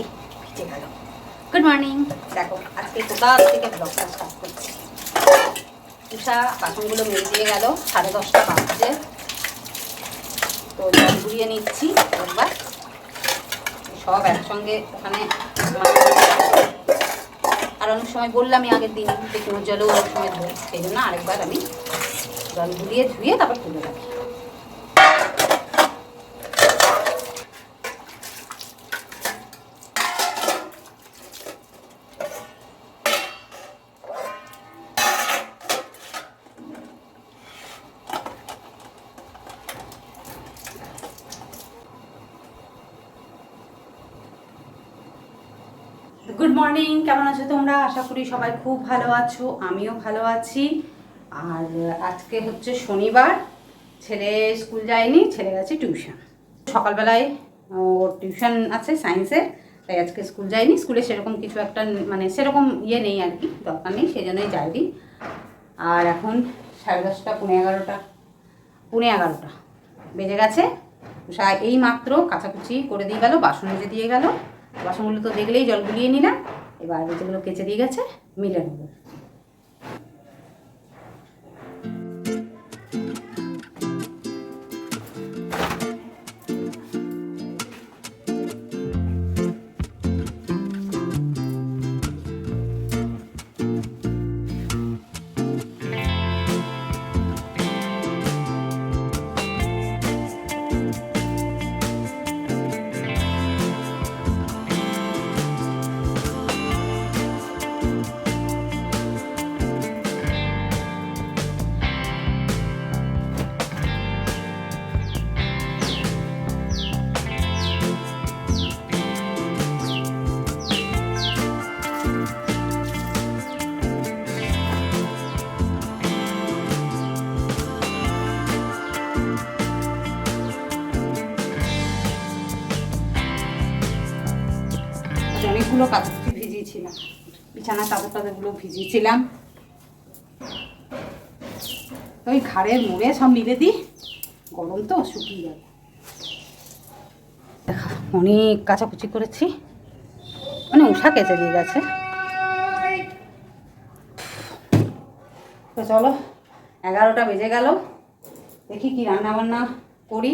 এই ভিজে গেল। গুড মর্নিং দেখো আজকে কোথা থেকে ব্লগটা স্টার্ট করছি। উষা বাসনগুলো মেরে গেল সাড়ে দশটা বাজছে। তো জল ঘুরিয়ে নিচ্ছি একবার সব একসঙ্গে ওখানে আর অনেক সময় বললামই আগের দিন যে কোনো জলও অনেক সময় ধোয় সেই জন্য আরেকবার আমি জল ঘুরিয়ে ধুয়ে তারপর তুলে রাখি গুড মর্নিং কেমন আছো তোমরা? আশা করি সবাই খুব ভালো আছো, আমিও ভালো আছি। আর আজকে হচ্ছে শনিবার, ছেলে স্কুল যায়নি ছেলে গেছে টিউশন সকালবেলায় ওর টিউশন আছে সায়েন্সের তাই আজকে স্কুল যায়নি। স্কুলে সেরকম কিছু একটা মানে সেরকম ইয়ে নেই আর কি, দরকার নেই সেই জন্যই যায়নি। আর এখন সাড়ে দশটা, পৌনে এগারোটা পৌনে এগারোটা বেজে গেছে। এই মাত্র কাচাকুচি করে দিয়ে গেল, বাসন মেজে দিয়ে গেল। বাসনগুলো তো দেখলেই জল গুলিয়ে নিলাম। এবার যেগুলো কেচে দিয়ে গেছে মিলে নেব। অনেকগুলো ভিজিয়েছিলাম। বিছানা চাদর টাদরগুলো ভিজিয়েছিলাম। ওই ঘাড়ের মুড়ে সব মিলে দিই গরম তো, শুকিয়ে যাবে। অনেক কাচাকুচি করেছি। মানে উষা কেচে দিয়ে গেছে। তো চলো, এগারোটা বেজে গেল। দেখি কি রান্না বান্না করি।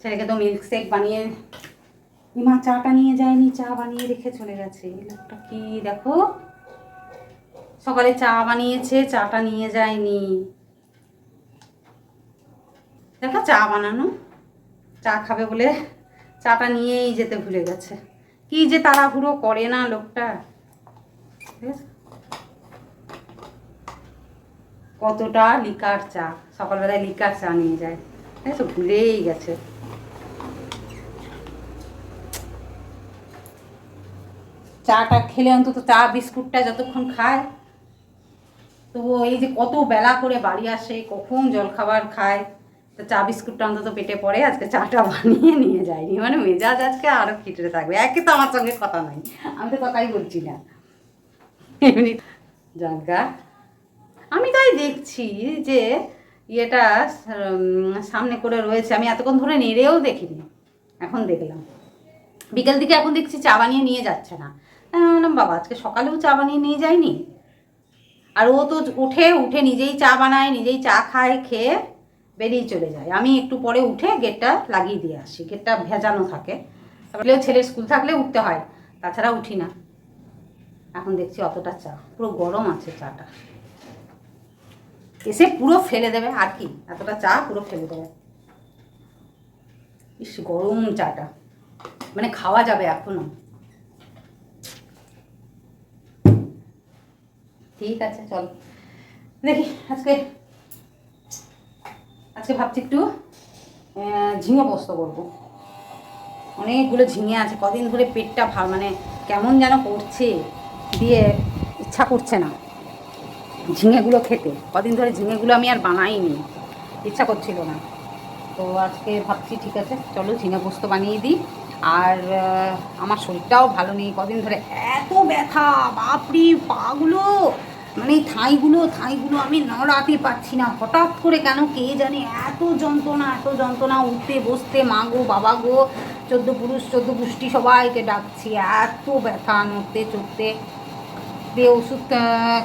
ছেলেকে তো মিল্ক শেক বানিয়ে মা চাটা নিয়ে যায়নি, চা বানিয়ে রেখে চলে গেছে। লোকটা কি, দেখো। সকালে চা বানিয়েছে, চাটা নিয়ে যায়নি। দেখো চা বানানো। চা খাবে বলে চাটা নিয়েই যেতে ভুলে গেছে। কি যে তাড়াহুড়ো করে না লোকটা। কতটা লিকার চা। সকালবেলায় লিকার চা নিয়ে যায়। ঠিক আছে ভুলেই গেছে। চাটা খেলে অন্তত চা, বিস্কুটটা যতক্ষণ খায়। তো এই যে কত বেলা করে বাড়ি আসে, কখন জলখাবার খায়, তো চা, বিস্কুটটা অন্তত পেটে পড়ে, আজকে চাটা বানিয়ে নিয়ে যায়নি মানে মেজাজ আজকে আরও খিটে থাকবে। একে তো আমার সঙ্গে কথা নাই, আমি তো কথাই বলছি না। এমনি জাগা আমি তাই দেখছি যে ইয়েটা সামনে করে রয়েছে। আমি এতক্ষণ ধরে নেড়েও দেখিনি। এখন দেখলাম। বিকেল দিকে এখন দেখছি চা বানিয়ে নিয়ে যাচ্ছে না। আমি বললাম, বাবা, আজকে সকালেও চা বানিয়ে নিয়ে যায়নি? আর ও তো উঠে উঠে নিজেই চা বানায়, নিজেই চা খায়, খেয়ে বেরিয়ে চলে যায়। আমি একটু পরে উঠে গেটটা লাগিয়ে দিয়ে আসি। গেটটা ভেজানো থাকে। তারপরেও ছেলের স্কুল থাকলে উঠতে হয়, তাছাড়া উঠি না। এখন দেখছি অতটা চা, পুরো গরম আছে চাটা। এসে পুরো ফেলে দেবে, আর কি? এতটা চা পুরো ফেলে দেবে। ইস, গরম চাটা। মানে খাওয়া যাবে এখনও। ঠিক আছে, চল। দেখি, আজকে আজকে ভাবছি একটু ঝিঙে পোস্ত করব। অনেকগুলো ঝিঙে আছে, কদিন ধরে পেটটা ভা মানে কেমন যেন করছে, দিয়ে ইচ্ছা করছে না ঝিঙেগুলো খেতে। কদিন ধরে ঝিঙেগুলো আমি আর বানাইনি, ইচ্ছা করছিল না। তো আজকে ভাবছি, ঠিক আছে, চলো ঝিঙে পোস্ত বানিয়ে দিই। আর আমার শরীরটাও ভালো নেই, কদিন ধরে এত ব্যথা, বাপরি, পাগুলো। মানে থাইগুলো থাইগুলো আমি নড়াতে পারছি না। হঠাৎ করে কেন কে জানে এত যন্ত্রণা এত যন্ত্রণা, উঠতে, বসতে, মা গো, বাবা গো, চোদ্দ পুরুষ, চোদ্দ পুষ্টি সবাইকে ডাকছি, এত ব্যথা নড়তে, চড়তে। দিয়ে ওষুধ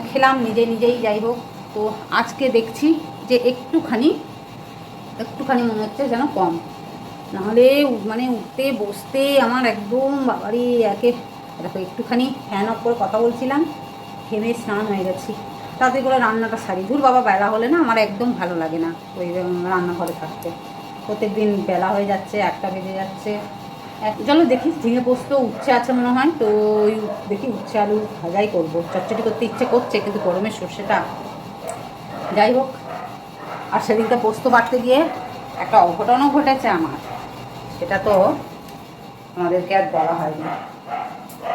খেলাম, নিজে নিজেই যাই হোক। তো আজকে দেখছি যে একটুখানি একটুখানি মনে হচ্ছে যেন কম। নাহলে মানে উঠতে, বসতে আমার একদম বাবারই একে, দেখো একটুখানি ফ্যান অফ করে কথা বলছিলাম। ঘেমে স্নান হয়ে গেছি। তাতে করে রান্নাটা সারি। দূর বাবা, বেলা হলে না আমার একদম ভালো লাগে না ওই রান্নাঘরে থাকতে। প্রত্যেক দিন বেলা হয়ে যাচ্ছে, একটা বেজে যাচ্ছে। চলো দেখি, ঝিঙে পোস্ত উচ্ছে আছে মনে হয়, তো ওই দেখি উচ্ছে আলু ভাজাই করব। চটচটি করতে ইচ্ছে করছে, কিন্তু গরমের সর্ষেটা যাই হোক, আর সেদিনটা পোস্ত বাড়তে গিয়ে একটা অঘটনও ঘটেছে আমার। সেটা তো আমাদেরকে আর বলা হয়নি।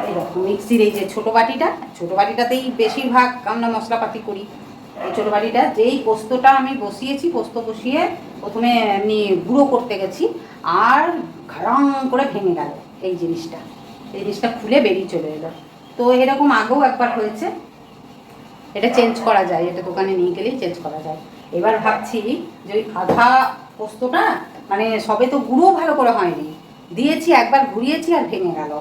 দেখো মিক্সির এই যে ছোটো বাটিটা, ছোটো বাটিটাতেই বেশিরভাগ আমরা মশলাপাতি করি। এই ছোটো বাটিটা যেই পোস্তটা আমি বসিয়েছি, পোস্ত বসিয়ে প্রথমে এমনি গুঁড়ো করতে গেছি, আর ঘারাং করে ভেঙে গেল এই জিনিসটা। এই জিনিসটা খুলে বেরিয়ে চলে এলো। তো এরকম আগেও একবার হয়েছে। এটা চেঞ্জ করা যায়, এটা দোকানে নিয়ে গেলেই চেঞ্জ করা যায়। এবার ভাবছি যে ওই আধা পোস্তটা মানে সবে তো গুঁড়ো ভালো করে হয়নি। দিয়েছি, একবার ঘুরিয়েছি আর ভেঙে গেল।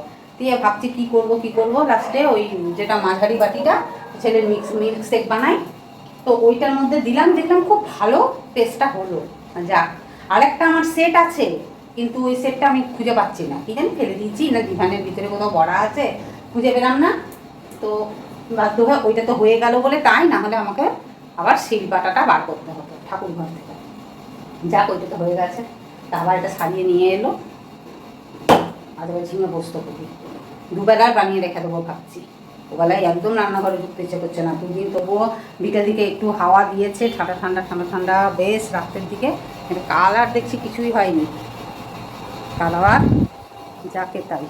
দিয়ে ভাবছি কি করব কি করব। লাস্টে ওই যেটা মাঝারি বাটিটা, ছেলের মিক্স মিল্ক শেক বানাই। তো ওইটার মধ্যে দিলাম, দেখলাম খুব ভালো টেস্টটা হলো। যাক, আরেকটা আমার সেট আছে, কিন্তু ওই সেটটা আমি খুঁজে পাচ্ছি না। কি জানি ফেলে দিয়েছি, না ডিভানের ভিতরে কোথাও বড়া আছে, খুঁজে পেলাম না। তো বাধ্য হয়ে ওইটা তো হয়ে গেল বলে তাই, না হলে আমাকে আবার শিল বাটাটা বার করতে হতো ঠাকুর ঘর থেকে। যাক, ওইটা তো হয়ে গেছে। তা আবার এটা সারিয়ে নিয়ে এলো। এবার ঝিঙে বসতে করি দুবেলার বানিয়ে রেখে দেবো ভাবছি। ওবেলায় একদম রান্নাঘরে ঢুকতে ইচ্ছে করছে না। দুদিন তবুও বিকেল দিকে একটু হাওয়া দিয়েছে, ঠান্ডা ঠান্ডা ঠান্ডা ঠান্ডা, বেশ রাত্রের দিকে। কিন্তু কাল আর দেখছি কিছুই হয়নি। কাল আবার যাকে তাই।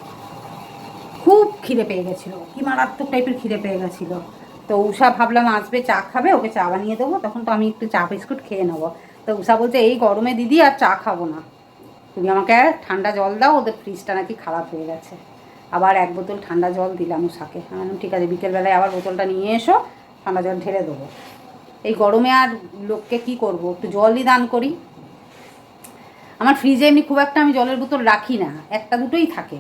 খুব খিদে পেয়ে গেছিল। কি মারাত্মক টাইপের খিদে পেয়ে গেছিল। তো উষা ভাবলাম, আসবে, চা খাবে, ওকে চা বানিয়ে দেবো। তখন তো আমি একটু চা বিস্কুট খেয়ে নেব। তো উষা বলছে, এই গরমে দিদি আর চা খাব না। তুমি আমাকে ঠান্ডা জল দাও, ওদের ফ্রিজটা নাকি খারাপ হয়ে গেছে। আবার এক বোতল ঠান্ডা জল দিলাম উষাকে আমি ঠিক আছে, বিকেলবেলায় আবার বোতলটা নিয়ে এসো, ঠান্ডা জল ঢেলে দেবো। এই গরমে আর লোককে কি করব? একটু জলই দান করি। আমার ফ্রিজে এমনি খুব একটা আমি জলের বোতল রাখি না, একটা দুটোই থাকে।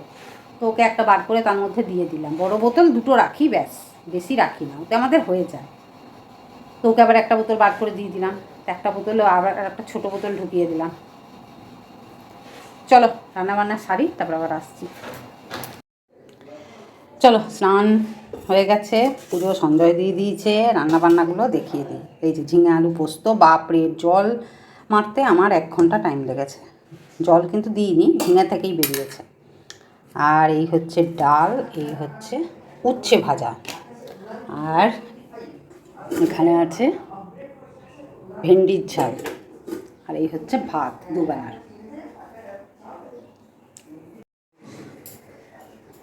তো ওকে একটা বার করে তার মধ্যে দিয়ে দিলাম। বড় বোতল দুটো রাখি, ব্যাস, বেশি রাখি না। ওতে আমাদের হয়ে যায়। তো ওকে আবার একটা বোতল বার করে দিয়ে দিলাম। একটা বোতল আবার একটা ছোটো বোতল ঢুকিয়ে দিলাম। চলো রান্নাবান্না সারি, তারপর আবার আসছি। চলো, স্নান হয়ে গেছে, পুজো সঞ্জয় দিয়ে দিয়েছে, রান্নাবান্নাগুলো দেখিয়ে দিই। এই যে ঝিঙে আলু পোস্ত বাপরে জল মারতে আমার এক ঘণ্টা টাইম লেগেছে। জল কিন্তু দিইনি, ঝিঙে থেকেই বেরিয়েছে। আর এই হচ্ছে ডাল, এই হচ্ছে উচ্ছে ভাজা। আর এখানে আছে ভেন্ডির ঝাল। আর এই হচ্ছে ভাত, দুবেলার।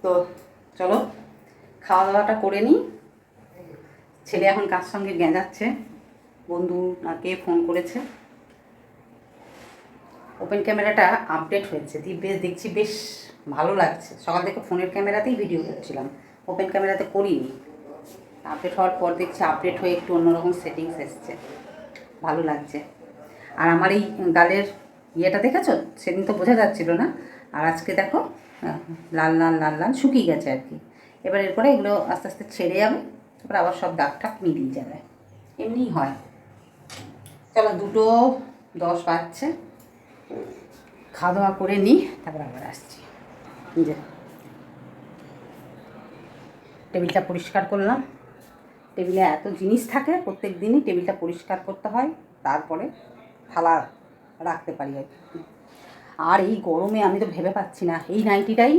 তো চলো খাওয়া দাওয়াটা করে নিই। ছেলে এখন কার সঙ্গে গেঁজাচ্ছে? বন্ধু নাকে ফোন করেছে। ওপেন ক্যামেরাটা আপডেট হয়েছে। দিয়ে বেশ দেখছি বেশ ভালো লাগছে। সকাল থেকে ফোনের ক্যামেরাতেই ভিডিও করছিলাম ওপেন ক্যামেরাতে করিনি। আপডেট হওয়ার পর দেখছি আপডেট হয়ে একটু অন্যরকম সেটিংস এসছে। ভালো লাগছে। আর আমার এই গালের ইয়েটা দেখেছ? সেদিন তো বোঝা যাচ্ছিল না। আর আজকে দেখো লাল লাল লাল লাল শুকিয়ে গেছে আর কি। এবার এরপরে এগুলো আস্তে আস্তে ছেড়ে যাবে, তারপর আবার সব দাগ টাগ মিলিয়ে যাবে। এমনিই হয়। চলো দুটো দশ বাজছে। খাওয়া দাওয়া করে নিই, তারপর আবার আসছি। যে টেবিলটা পরিষ্কার করলাম। টেবিলে এত জিনিস থাকে, প্রত্যেক দিনই টেবিলটা পরিষ্কার করতে হয়, তারপরে থালা রাখতে পারি আর কি। আর এই গরমে আমি তো ভেবে পাচ্ছি না। এই নাইটিটাই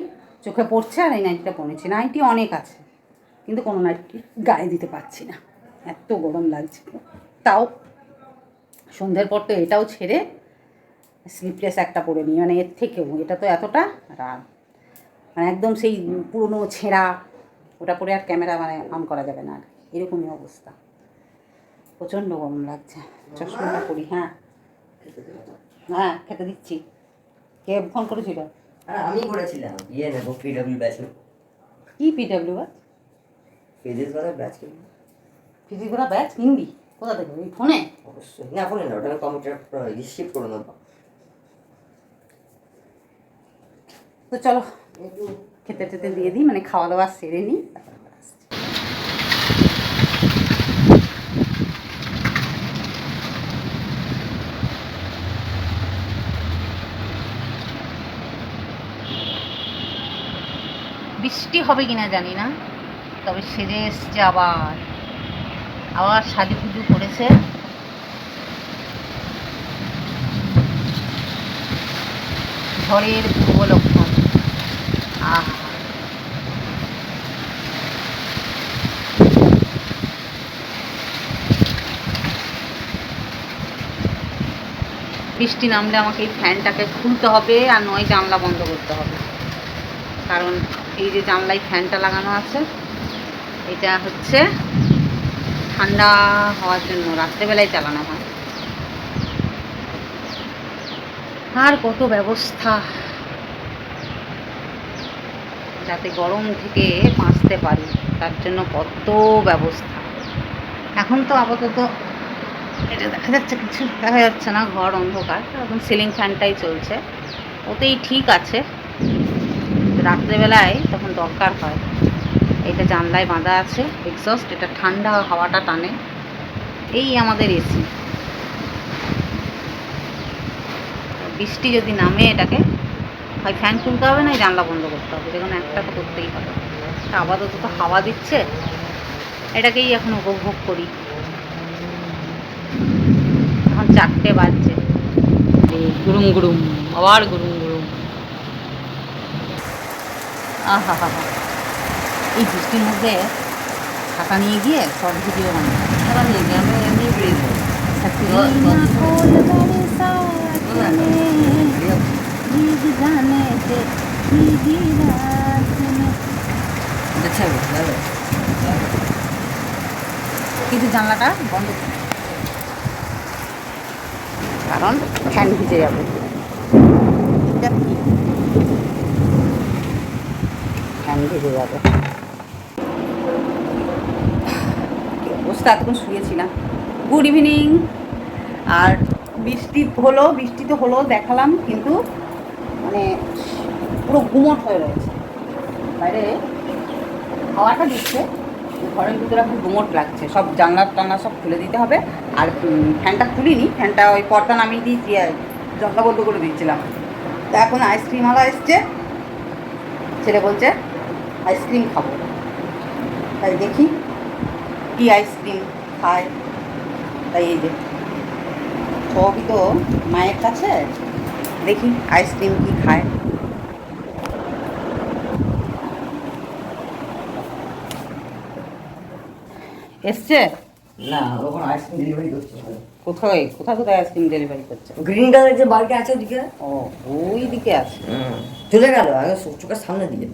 চোখে পড়ছে আর এই নাইটিটা পড়েছে নাইটি অনেক আছে, কিন্তু কোনো নাইটি গায়ে দিতে পারছি না। এত গরম লাগছে। তাও সন্ধ্যের পর তো এটাও ছেড়ে স্লিপলেস একটা পরে নিই। মানে এর থেকেও এটা তো এতটা আর মানে একদম সেই পুরনো ছেঁড়া, ওটা পরে আর ক্যামেরা মানে অন করা যাবে না। আর এরকমই অবস্থা। প্রচণ্ড গরম লাগছে। চশমাটা পরি হ্যাঁ। হ্যাঁ খেতে দিচ্ছি। কে ফোন করেছিল? হ্যাঁ আমি করেছিলাম। ইয়ে নেব পিডব্লিউ ব্যাচ কি পিডাব্লিউ ব্যাচ ফিজিক্স করার ব্যাচ কিনবো ফিজিক্যাল ব্যাচ কিনবি কোথা থেকে? ওই ফোনে? অবশ্যই। না ফোনে না ওটা কম্পিউটার শিফট করে নেব। তো চলো একটু খেতে টেতে দিয়ে দিই মানে খাওয়া দাওয়া সেরে নিই। বৃষ্টি হবে কিনা জানি না, তবে সেজে এসছে আবার। আবার সাজু পুজো করেছে। ঝড়ের পূর্ব লক্ষণ আহ। বৃষ্টি নামলে আমাকে এই ফ্যানটাকে খুলতে হবে আর নয় জানলা বন্ধ করতে হবে। কারণ এই যে জানলায় ফ্যানটা লাগানো আছে, এটা হচ্ছে ঠান্ডা হওয়ার জন্য, রাত্রেবেলায় চালানো হয়। আর কত ব্যবস্থা। যাতে গরম থেকে বাঁচতে পারি, তার জন্য কত ব্যবস্থা। এখন তো আপাতত এটা দেখা যাচ্ছে কিছু, দেখা যাচ্ছে না, ঘর অন্ধকার, এখন সিলিং ফ্যানটাই চলছে। ওতেই ঠিক আছে। রাত্রেবেলায় তখন দরকার হয়। এটা জানলায় বাঁধা আছে এক্সস্ট এটা ঠান্ডা হাওয়াটা টানে। এই আমাদের এসি বৃষ্টি যদি নামে এটাকে, হয় ফ্যান খুলতে হবে না, জানলা বন্ধ করতে হবে। যেখানে একটা তো করতেই হবে। আপাতত তো হাওয়া দিচ্ছে, এটাকেই এখন উপভোগ করি। এখন চারটে বাজছে। গুরুম গুরুম আবার গুরুম গুরুম আহা হা হা এই বৃষ্টির মধ্যে ছাতা নিয়ে গিয়ে শর্ট ভিডিও বানাই। সারা নিয়ে গিয়ে আমরা এমনি বেরিয়ে কিন্তু জানলাটা বন্ধ কারণ ফ্যান ভিজে যাবে। কি? ফ্যান যাবে। অবস্থা? এতক্ষণ শুয়েছিলাম। গুড ইভিনিং আর বৃষ্টি হলো, বৃষ্টি তো হলো, দেখালাম, কিন্তু মানে পুরো গুমট হয়ে রয়েছে। বাইরে হাওয়াটা দিচ্ছে ঘরের ভিতরে এখন গুমট লাগছে। সব জানলা টানলা সব খুলে দিতে হবে। আর ফ্যানটা খুলিনি ফ্যানটা ওই পর্দা নামিয়ে দিয়েছি আর জানলা বন্ধ করে দিয়েছিলাম। তা এখন আইসক্রিমওয়ালা এসছে। ছেলে বলছে আইসক্রিম খাব। তাই দেখি কি আইসক্রিম খায়। তাই এই যে সবই তো মায়ের কাছে। দেখি আইসক্রিম কি খায়। এসছে? না ওখানে আইসক্রিম ডেলিভারি করছে কোথায়? কোথায় কোথায় আইসক্রিম ডেলিভারি করছে? গ্রিন কালার যে বাড়িটা আছে ওদিকে। ও ওই দিকে আছে চলে গেল আগে চোখের সামনে দিকে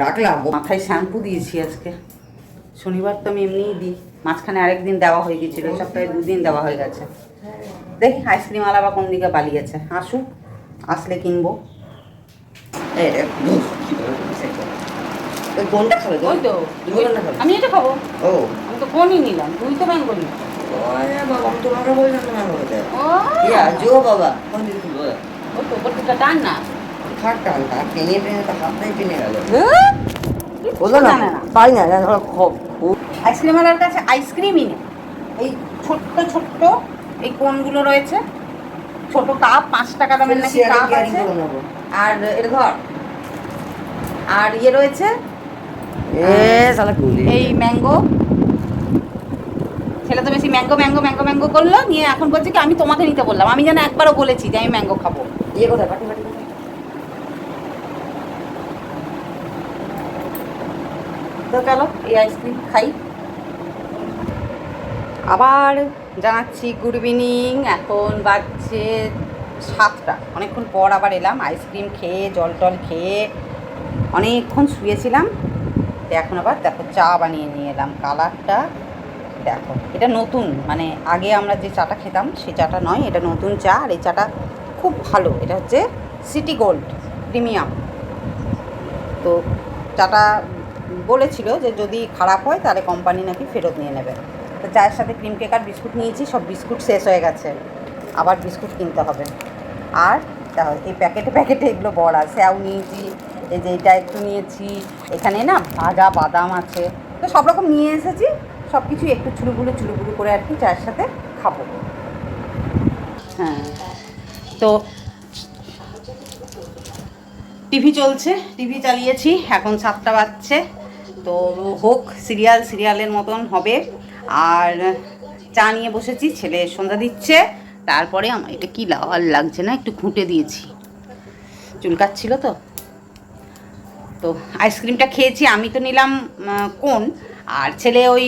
ডাকলাম। মাথায় শ্যাম্পু দিয়েছি আজকে। শনিবার তো আমি এমনিই দিই। মাঝখানে আরেকদিন দেওয়া হয়ে গেছিল এই সপ্তাহে দুদিন দেওয়া হয়ে গেছে। দেখি আইসক্রিম আলাবা কোন দিকে পালিয়েছে। আসুক আসলে কিনবো। কোনটা খাবে ওই তো আমি এটা খাব। ও। আমি তো কোনই নিলাম তুই তো ব্যাংক করলি। বাবা তোমাকে বললাম বাবা টান না। থাক টান টেনে টেনে তো হাতটাই টেনে গেল। হ্যাঁ? না। পাই না জানো খুব আইসক্রিমওয়ালার কাছে আইসক্রিমই নেই। এই ছোট্ট ছোট্ট এই কোনগুলো রয়েছে? ছোট কাপ পাঁচ টাকা দামের নাকি কাপ আছে। আর ইয়ে রয়েছে? এই ম্যাঙ্গো। ছেলে তো বেশি ম্যাঙ্গো ম্যাঙ্গো ম্যাঙ্গো ম্যাঙ্গো করল। নিয়ে এখন বলছে কি আমি তোমাকে নিতে বললাম। আমি যেন একবারও বলেছি যে আমি ম্যাঙ্গো খাব। ইয়ে কোথায় পাটি পাটি কোথায়? তো চলো, এই আইসক্রিম খাই। আবার জানাচ্ছি গুড ইভিনিং এখন বাজছে সাতটা। অনেকক্ষণ পর আবার এলাম আইসক্রিম খেয়ে, জল টল খেয়ে অনেকক্ষণ শুয়েছিলাম। এখন আবার দেখো, চা বানিয়ে নিয়ে এলাম। কালারটা দেখো, এটা নতুন মানে আগে আমরা যে চাটা খেতাম, সে চাটা নয়, এটা নতুন চা। আর এই চাটা খুব ভালো, এটা হচ্ছে সিটি গোল্ড প্রিমিয়াম তো চাটা বলেছিল যে যদি খারাপ হয় তাহলে কোম্পানি নাকি ফেরত নিয়ে নেবে। তো চায়ের সাথে ক্রিম কেক আর বিস্কুট নিয়েছি, সব বিস্কুট শেষ হয়ে গেছে। আবার বিস্কুট কিনতে হবে। আর এই প্যাকেটে প্যাকেটে এগুলো বড় বড়া স্যাও নিয়েছি, এই যে এটা একটু নিয়েছি, এখানে না ভাজা বাদাম আছে। তো সব রকম নিয়ে এসেছি, সব কিছু একটু চুলুগুলো চুলুগুলো করে আর কি চায়ের সাথে খাব। হ্যাঁ। তো টিভি চলছে, টিভি চালিয়েছি, এখন সাতটা বাজছে। তো হোক, সিরিয়াল সিরিয়ালের মতন হবে। আর চা নিয়ে বসেছি, ছেলে সন্ধ্যা দিচ্ছে। তারপরে আমার এটা কি লাল লাগছে না, একটু খুঁটে দিয়েছি। চুলকাচ্ছিল তো। তো আইসক্রিমটা খেয়েছি, আমি তো নিলাম কোন। আর ছেলে ওই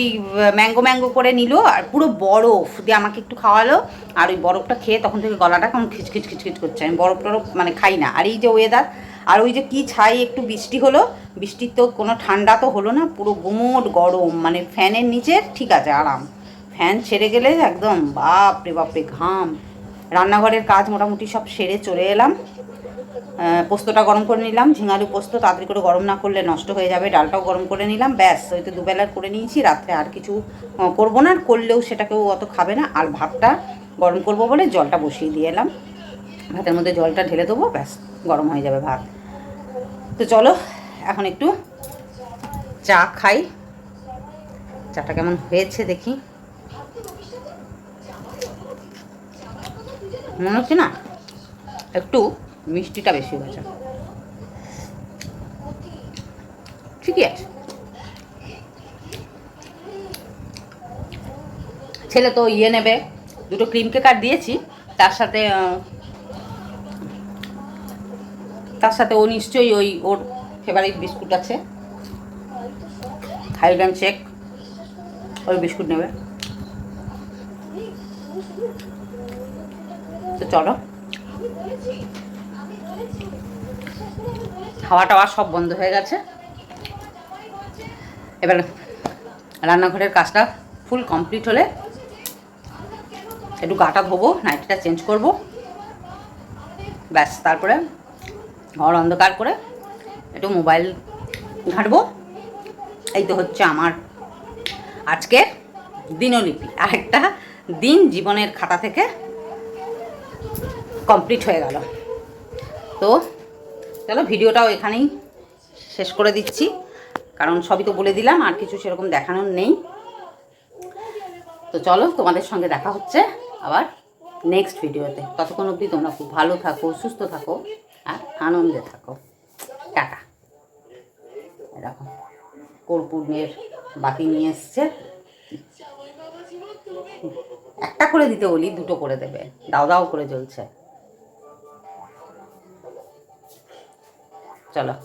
ম্যাঙ্গো ম্যাঙ্গো করে নিল, আর পুরো বরফ দিয়ে আমাকে একটু খাওয়ালো। আর ওই বরফটা খেয়ে তখন থেকে গলাটা কেমন খিচখিচ খিচখিচ করছে। আমি বরফ টরফ মানে খাই না। আর এই যে ওয়েদার আর ওই যে কি ছাই, একটু বৃষ্টি হলো বৃষ্টির তো কোনো ঠান্ডা তো হলো না, পুরো গুমোট গরম মানে ফ্যানের নিচে ঠিক আছে, আরাম। ফ্যান ছেড়ে গেলে একদম, বাপরে বাপরে, ঘাম। রান্নাঘরের কাজ মোটামুটি সব সেরে চলে এলাম। পোস্তটা গরম করে নিলাম ঝিঙালু পোস্ত, তাড়াতাড়ি করে গরম না করলে নষ্ট হয়ে যাবে, ডালটাও গরম করে নিলাম, ব্যাস, ওই তো দুবেলার করে নিয়েছি, রাত্রে আর কিছু করব না, আর করলেও সেটাকেও অত খাবে না, আর ভাতটা গরম করব বলে জলটা বসিয়ে দিয়ে এলাম। ভাতের মধ্যে জলটা ঢেলে দেবো, ব্যাস, গরম হয়ে যাবে ভাত। তো চলো, এখন একটু চা খাই। চাটা কেমন হয়েছে দেখি। মনে হচ্ছে না? একটু মিষ্টিটা বেশি হয়েছে। ঠিকই আছে। ছেলে তো ইয়ে নেবে, দুটো ক্রিম কেকার দিয়েছি, তার সাথে তার সাথে ও নিশ্চয়ই ওই ওর ফেভারিট বিস্কুট আছে। হাইড অ্যান্ড চেক ওই বিস্কুট নেবে। তো চলো। খাওয়া টাওয়া সব বন্ধ হয়ে গেছে। এবার রান্নাঘরের কাজটা ফুল কমপ্লিট হলে একটু গাটা ধোবো নাইটিটা চেঞ্জ করব। ব্যাস, তারপরে ঘর অন্ধকার করে একটু মোবাইল ঘাঁটবো। এই তো হচ্ছে আমার আজকের দিনলিপি। আর একটা দিন জীবনের খাতা থেকে কমপ্লিট হয়ে গেল। তো চলো ভিডিওটাও এখানেই শেষ করে দিচ্ছি। কারণ সবই তো বলে দিলাম, আর কিছু সেরকম দেখানোর নেই। তো চলো তোমাদের সঙ্গে দেখা হচ্ছে আবার নেক্সট ভিডিওতে ততক্ষণ অবধি তোমরা খুব ভালো থাকো, সুস্থ থাকো। আর আনন্দে থাকো। টাকা এরকম কর্পূরের বাকি নিয়ে এসছে। একটা করে দিতে বলি, দুটো করে দেবে। দাও দাও করে চলছে চলো।